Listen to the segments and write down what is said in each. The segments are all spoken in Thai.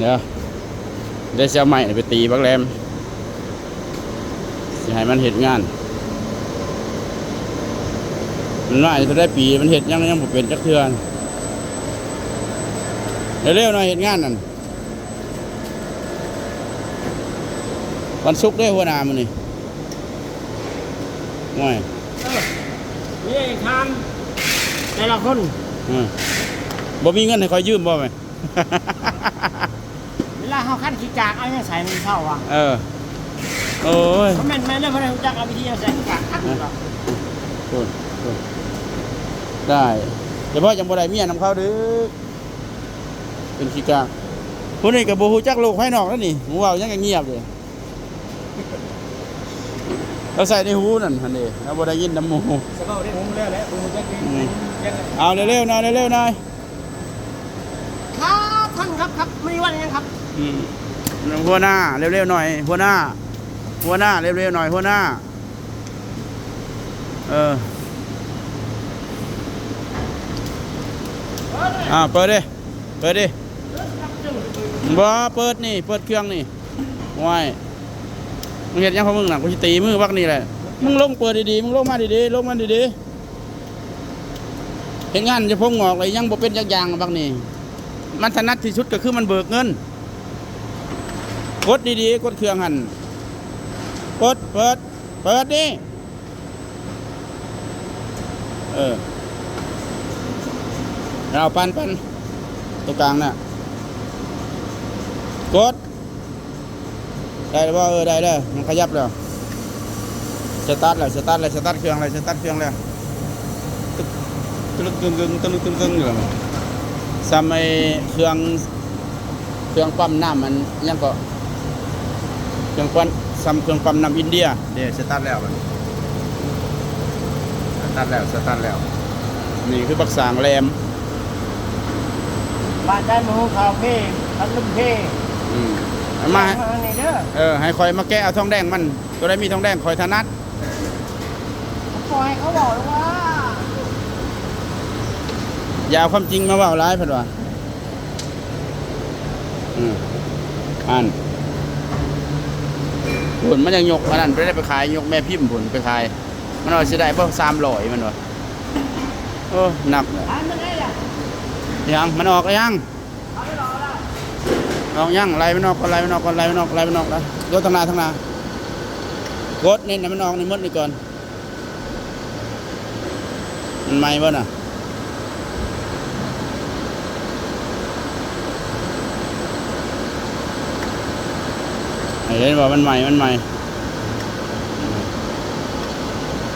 เดี๋ยวได้เสียใหม่ไปตีบักแรมสิให้มันเห็ดงานมันน่าจะได้ปีมันเห็ดยังยังบ่เป็นจักเทือนเร็วๆหน่อยเห็ดงานนั่นวันศุกร์ได้หัวหน้ามันนี่ง่ายนี่ทานแต่ละคนอืมบ่มีเงินให้คอยยืมบ่ไหม เวลาเขาขั้นขี้กากเอาเนี่ยใส่ในเข้าว่ะเออ โอ้ยเขาแม่นแม่นได้เพราะรู้จักเอาวิธีเอาใส่ขี้กากอักหรอกโอ้ยโอ้ยได้เฉพาะยังบ่ได้เมียนำเขาเด้อเป็นขี้กากผู้นี้ก็บ่ฮู้จักโลกภายนอกแล้วนี่หูเว้ายังก็เงียบเลยเราใส่ในหูนั่นหั่นเด้เราบ่ได้ยินน้ำหมูสบายได้ผมเรื่อยแล้วผมจะกินอืมเอาเร็วๆหน่อยเร็วๆหน่อยครับท่านครับครับไม่วันยังครับอืม หัวหน้าเร็วๆหน่อย หัวหน้า หัวหน้าเร็วๆหน่อย หัวหน้า เอออ่าเปิดดิ เปิดดิบ่เปิดนี่ เปิดเครื่องนี่ว้ายมึงเห็นยังของมึงน่ะกูจะตีมือวักนี่แหละ มึงลงเปิดดีๆ มึงลงมาดีๆ ลงมาดีๆ เห็นงานจะพงงอกเลยยังบ่เป็นจักอย่างบักนี่ มันถนัดที่สุดก็คือมันเบิกเงิน กดดีๆ กดเครื่องหันกดเปิด เปิดดิ เออ เราปันปันตัวกลางน่ะ กด ได้แล้วบ่เออ ได้แล้วมันขยับแล้วสตาร์ทแล้วสตาร์ทแล้วสตาร์ทเครื่องแล้วสตาร์ทเครื่องแล้วตึ๊กตึ๊กตึ๊กตึ๊กตึ๊กตึ๊กตึ๊กอยู่แล้วซ้ำไอเครื่อง เครื่องปั๊มน้ำมันยังก็ รื่องปั้นซ้ำเครื่องปั๊มน้ำอินเดีย เดี๋ยวสตาร์ทแล้วมันสตาร์ทแล้วสตาร์ทแล้ว นี่คือบักสางแรมบ้านได้หมูคาเฟ่พัดลมเฟ่อืมเอามาให้ในเด้อเออ ให้คอยมาแก้เอาทองแดงมัน ตัวได้มีทองแดงคอยถนัดปล่อยเขาบอกว่าอยาวความจริงมาเว่าร้ายเพิ่นว่าอืมอ่าน ผลมันยังยกอันนั้นไปได้ไปขายยกแม่พิมพ์ผลไปขาย มันว่าสิได้บ่สามร้อยมันว่าโอ้หนักเลยทานมันได้ล่ะยังมันออกแล้วยังออแล้วออกยังไล่มันออกก่อนไล่มันออกก่อนไล่มันออกไล่มันออกแล้วยกทางนาทางน้ากดนี่นะมันออกในมดนี่ก่อนมันไหม่บ่น่ะ เห็นว่ามันใหม่ มันใหม่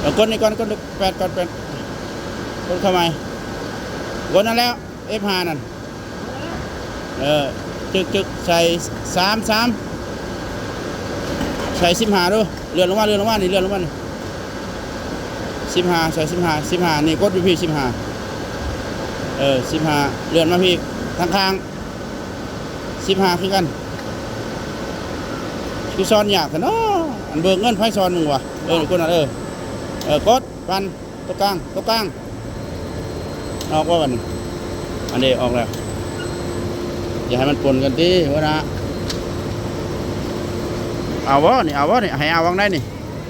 เอากดนี่ก่อนกดแปดก่อนแปดกดเข้าม่กดนั่นแล้ว F5 นั่น เออ จึกจึกใส่สามสามใส่สิบห้าดูเลื่อนลงมาเลื่อนลงมานี่เลื่อนลงมานี่สิบห้าใส่สิบห้าสิบห้านี่กดอยู่พี่สิบห้าเออสิบห้าเลื่อนมาพี่ทางข้างสิบห้าคือกัน คือซ้อนยากแต่เนาะอันเบิกเงินไฟซ้อนมึงวะเออคนนั้นเออเออกดปันตัวกลางตัวกลางออกว่าวันอันนี้ออกแล้วอย่าให้มันปนกันดิวะนะเอาวะนี่เอาวะนี่ให้เอาวังได้นี่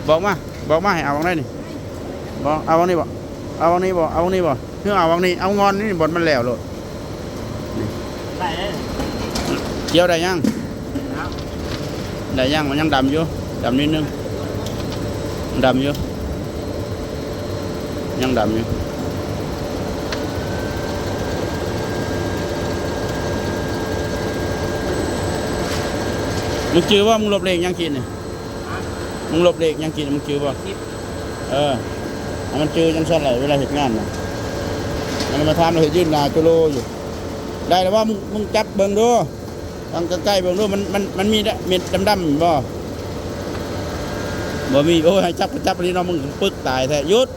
บอกมาบอกมาให้เอาวังได้นี่บอกเอาวังนี้บอกเอาวังนี้บอกเอาวังนี้บอกเพื่อเอาวังนี้เอางอนนี่บนมันแล้วโลดใส่เลยเกี่ยวได้ยังนะ ได้ยังมันยังดำอยู่ดำนิดนึงดำอยู่ยังดำอยู่มึงจื้อว่ามึงหลบเลขยังกินเนี่ยมึงหลบเลขยังกินมึงจื้อว่าเออมันจื้อจังสั่นเลยเวลาเหตุงานนะมันมาทำเราเห็นยืนหนาจุโลอยู่ ได้แล้วว่ามึงมึงจับเบิ่งดู ทางใกล้ๆเบิ่งดูมันมันมันมีเม็ดดำๆบ่บ่มีโอ้ยจับจับอันนี้เนาะมึงปึ๊กตายแท้ยุด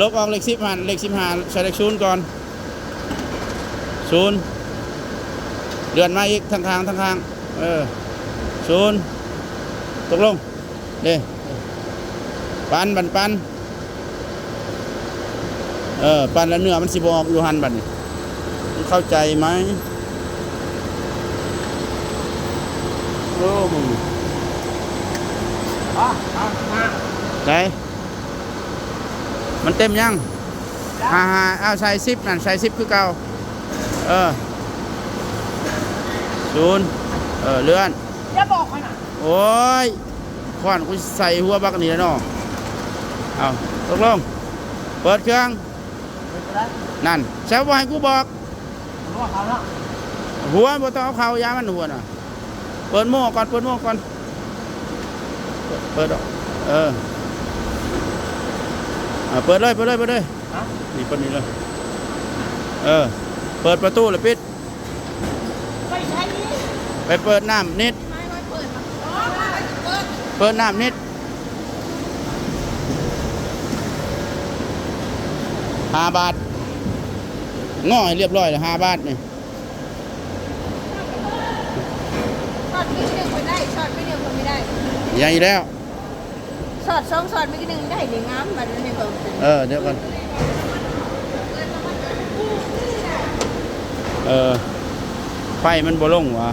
ลบออกเลขสิบหันเลขสิบห้าใส่เลขศูนย์ก่อนศูนย์เดือนมาอีกทางทางทางทางเออศูนย์ตกลงเด้ปันปันปันเออปันแล้วเนื้อมันสิบออกอยู่หันบัดนี้เข้าใจไหม โอ้มึงอะอะมาใจมันเต็มยังฮ่าฮ่าเอาใส่ซิปนั่นใส่ซิปคือเก่า เออศูนย์เออ เลื่อนอย่าบอกขนาดโอ้ยขวานกูใส่หัวบักนี่แล้วเนาะเอาตกลง เปิดเครื่อง นั่นแซวบ่ให้กูบอกรู้ว่าเขาเนาะหัวบ่ต้องเอาเขายามันหัวน่ะ เปิดโม่ก่อน เปิดโม่ก่อน เปิดเปิดออก เอออะเปิดเลย เปิดเลย เปิดเลยฮะนี่เปิดนี่เลย เออ เปิดประตูแล้วปิดไม่ใช่นี่ไปเปิดน้ำนิดไม่ไม่เปิดมาอ๋อไม่เปิด เปิดน้ำนิดห้าบาท ง่อให้เรียบร้อยแล้วห้าบาทนี่ ช็อตไม่หนึ่งไม่ได้ช็อตไม่หนึ่งไม่ได้ยังอีกแล้ว ช็อตสองช็อตไม่หนึ่งได้หนึ่งงามแบบนี้เพิ่มเออเดี๋ยวก่อนเออไฟมันบ่ลงวะ